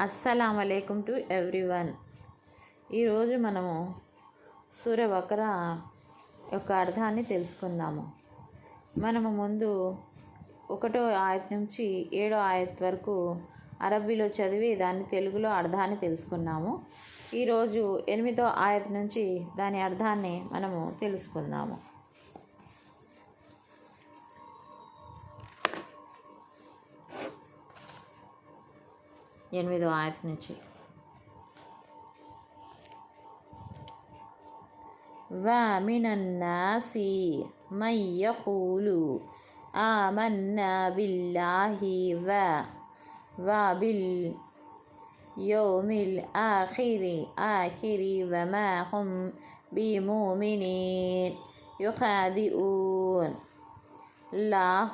అస్సలం అలైకుం to everyone. ఈరోజు మనము సూర్య వక్ర యొక్క అర్థాన్ని తెలుసుకుందాము. మనము ముందు ఒకటో ఆయత్ నుంచి ఏడో ఆయత్ వరకు అరబీలో చదివి దాన్ని తెలుగులో అర్థాన్ని తెలుసుకున్నాము ఈరోజు ఎనిమిదో ఆయత్ నుంచి దాని అర్థాన్ని మనము తెలుసుకుందాము. ఎనిమిదో ఆయత్ నుంచి ومن الناس من يقول آمنا بالله و وباليوم الآخر آخر وما هم بمؤمنين يخادئون الله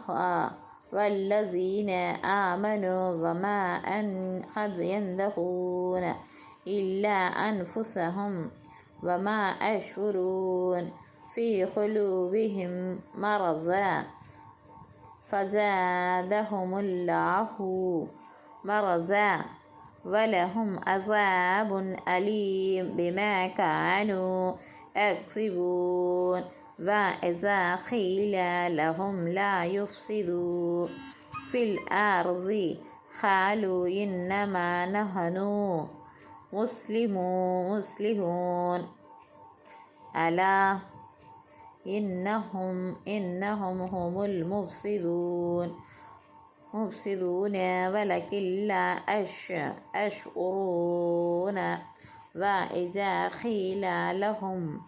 والذين آمنوا وما أن قد يندهون إلا أنفسهم وما أشعرون في قلوبهم مرضا فزادهم الله مرضا ولهم عذاب أليم بما كانوا يكسبون. وإذا قيل لهم لا يفسدوا في الأرض قالوا إنما نحن مسلمون مسلمون. ألا إنهم إنهم هم المفسدون. مفسدون ولكن لا أش أشعرون. وإذا قيل لهم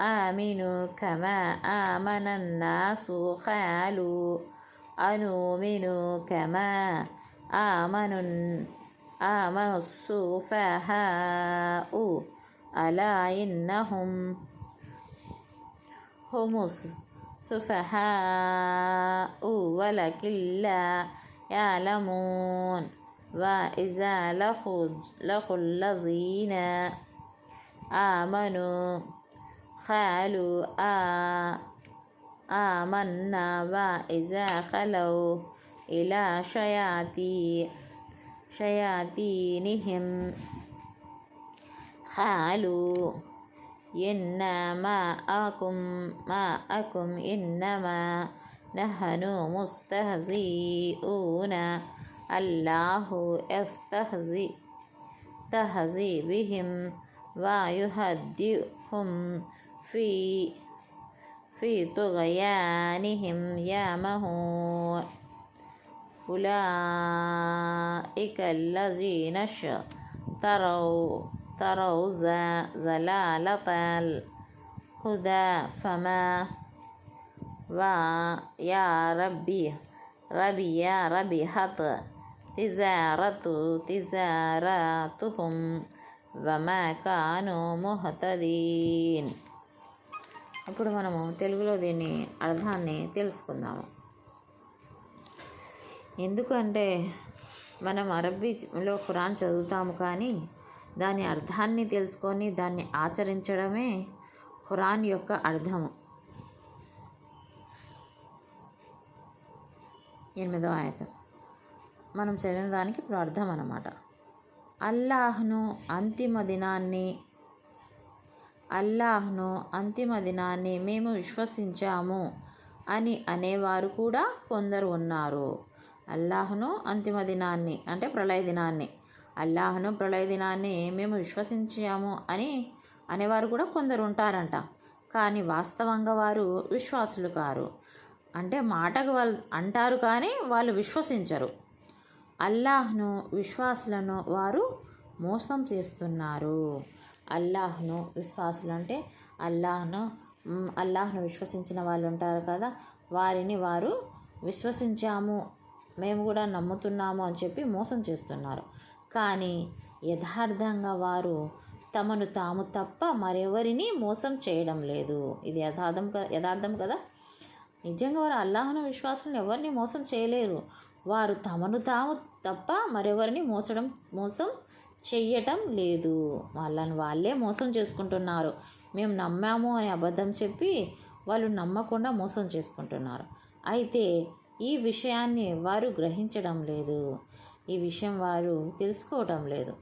آمنوا كما آمن الناس قالوا أنؤمن كما آمن آمن السفهاء ألا إنهم هم السفهاء ولكن لا يعلمون وإذا لقوا الذين آمنوا قالوا آمنا وإذا خلوا إلى شياطين شياطينهم قالوا إنا معكم معكم إنما نحن مستهزئون الله يستهزئ تهزي بهم ويهدئهم في في طغيانهم يعمهون. أولئك الذين اشتروا تروا زلالة الهدى. فما ويا ربي ربي يا ربي حط تجارة تجارتهم وما كانوا مهتدين. ఇప్పుడు మనము తెలుగులో దీని అర్థాన్ని తెలుసుకుందాము. ఎందుకంటే మనం అరబ్బీలో ఖురాన్ చదువుతాము కానీ దాని అర్థాన్ని తెలుసుకొని దాన్ని ఆచరించడమే ఖురాన్ యొక్క అర్థము. ఎనిమిదో ఆయత. మనం చదివిన దానికి ఇప్పుడు అర్థం అన్నమాట. అల్లాహ్ను అంతిమ దినాన్ని అల్లాహ్ను అంతిమ దినాన్ని మేము విశ్వసించాము అని అనేవారు కూడా కొందరు ఉన్నారు. అల్లాహ్ను అంతిమ దినాన్ని అంటే ప్రళయ దినాన్ని. అల్లాహ్ను ప్రళయ దినాన్ని మేము విశ్వసించాము అని అనేవారు కూడా కొందరు ఉంటారంట. కానీ వాస్తవంగా వారు విశ్వాసులు కారు. అంటే మాటకు వాళ్ళు అంటారు కానీ వాళ్ళు విశ్వసించరు. అల్లాహ్ను విశ్వాసులను వారు మోసం చేస్తున్నారు. అల్లాహ్ను విశ్వాసులు అంటే అల్లాహ్ను అల్లాహ్ను విశ్వసించిన వాళ్ళు ఉంటారు కదా వారిని వారు విశ్వసించాము మేము కూడా నమ్ముతున్నాము అని చెప్పి మోసం చేస్తున్నారు. కానీ యథార్థంగా వారు తమను తాము తప్ప మరెవరిని మోసం చేయడం లేదు. ఇది యథార్థం యథార్థం కదా? నిజంగా వారు అల్లాహను విశ్వాసం ఎవరిని మోసం చేయలేరు. వారు తమను తాము తప్ప మరెవరిని మోసడం మోసం చెయ్యటం లేదు. వాళ్ళని వాళ్ళే మోసం చేసుకుంటున్నారు. మేము నమ్మాము అని అబద్ధం చెప్పి వాళ్ళు నమ్మకుండా మోసం చేసుకుంటున్నారు. అయితే ఈ విషయాన్ని వారు గ్రహించడం లేదు. ఈ విషయం వారు తెలుసుకోవటం లేదు.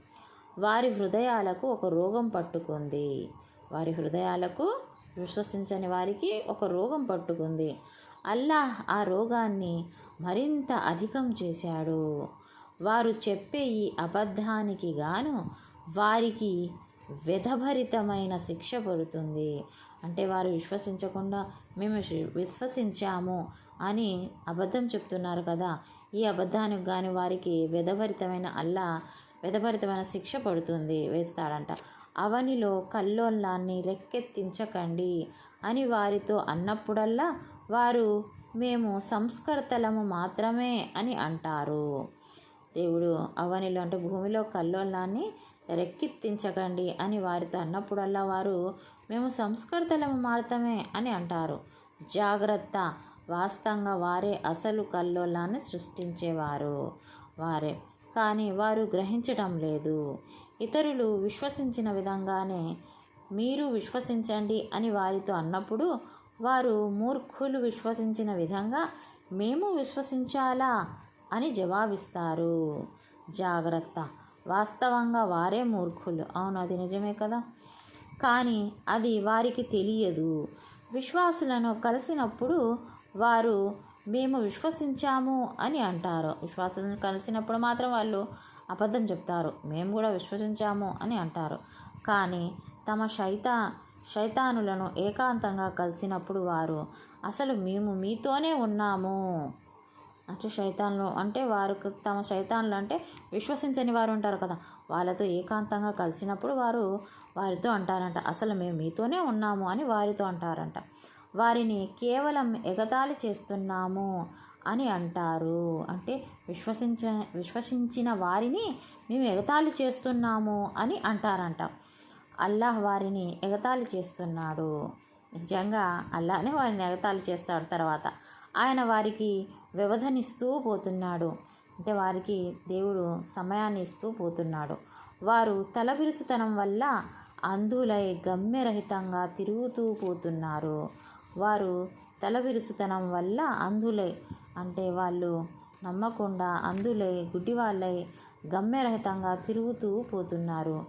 వారి హృదయాలకు ఒక రోగం పట్టుకుంది. వారి హృదయాలకు విశ్వసించని వారికి ఒక రోగం పట్టుకుంది. అల్లాహ్ ఆ రోగాన్ని మరింత అధికం చేశాడు. వారు చెప్పే ఈ అబద్ధానికి గాను వారికి వ్యధభరితమైన శిక్ష పడుతుంది. అంటే వారు విశ్వసించకుండా మేము విశ్వసించాము అని అబద్ధం చెప్తున్నారు కదా. ఈ అబద్ధానికి కానీ వారికి వ్యధభరితమైన అల్లా వ్యధభరితమైన శిక్ష పడుతుంది వేస్తాడంట. అవనిలో కల్లోల్లాన్ని లెక్కెత్తించకండి అని వారితో అన్నప్పుడల్లా వారు మేము సంస్కర్తలము మాత్రమే అని అంటారు. దేవుడు అవనిలో అంటే భూమిలో కల్లోలాన్ని రెక్కెత్తించకండి అని వారితో అన్నప్పుడల్లా వారు మేము సంస్కర్తలము మాత్రమే అని అంటారు. జాగ్రత్త! వాస్తవంగా వారే అసలు కల్లోలాన్ని సృష్టించేవారు. వారే. కానీ వారు గ్రహించటం లేదు. ఇతరులు విశ్వసించిన విధంగానే మీరు విశ్వసించండి అని వారితో అన్నప్పుడు వారు మూర్ఖులు విశ్వసించిన విధంగా మేము విశ్వసించాలా? అని జవాబిస్తారు. జాగ్రత్త. వాస్తవంగా వారే మూర్ఖులు. అవును అది నిజమే కదా? కానీ అది వారికి తెలియదు. విశ్వాసులను కలిసినప్పుడు వారు మేము విశ్వసించాము అని అంటారు. విశ్వాసులను కలిసినప్పుడు మాత్రం వాళ్ళు అబద్ధం చెప్తారు. మేము కూడా విశ్వసించాము అని అంటారు. కానీ తమ శైతా శైతానులను ఏకాంతంగా కలిసినప్పుడు వారు అసలు మేము మీతోనే ఉన్నాము. అటు శైతాన్లు అంటే వారు తమ శైతాన్లు అంటే విశ్వసించని వారు ఉంటారు కదా. వాళ్ళతో ఏకాంతంగా కలిసినప్పుడు వారు వారితో అంటారంట అసలు మేము మీతోనే ఉన్నాము అని వారితో అంటారంట. వారిని కేవలం ఎగతాళి చేస్తున్నాము అని అంటారు. అంటే విశ్వసించ విశ్వసించిన వారిని మేము ఎగతాళి చేస్తున్నాము అని అంటారంట. అల్లాహ్ వారిని ఎగతాళి చేస్తున్నాడు. నిజంగా అల్లానే వారిని ఎగతాళి చేస్తాడు తర్వాత. ఆయన వారికి వ్యవధనిస్తూ పోతున్నాడు. అంటే వారికి దేవుడు సమయాన్ని ఇస్తూ పోతున్నాడు. వారు తలబిరుసుతనం వల్ల అంధులై గమ్యరహితంగా తిరుగుతూ పోతున్నారు. వారు తలబిరుసుతనం వల్ల అంధులై అంటే వాళ్ళు నమ్మకుండా అందులై గుడ్డివాళ్ళై గమ్యరహితంగా తిరుగుతూ పోతున్నారు.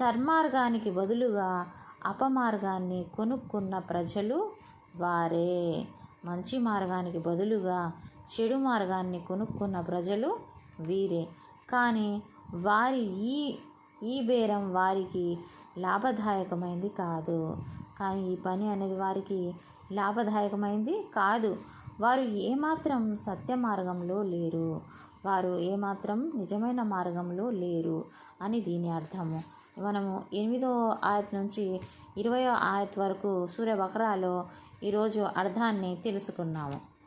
సన్మార్గానికి బదులుగా అపమార్గాన్ని కొనుక్కున్న ప్రజలు వారే. మంచి మార్గానికి బదులుగా చెడు మార్గాన్ని కొనుక్కున్న ప్రజలు వీరే. కానీ వారి ఈ ఈ బేరం వారికి లాభదాయకమైంది కాదు. కానీ ఈ పని అనేది వారికి లాభదాయకమైంది కాదు. వారు ఏమాత్రం సత్య మార్గంలో లేరు. వారు ఏమాత్రం నిజమైన మార్గంలో లేరు అని దీని అర్థము. మనము ఎనిమిదో ఆయత్ నుంచి ఇరవయో ఆయత్ వరకు సూర్య బకరాలో ఈరోజు అర్థాన్ని తెలుసుకున్నాము.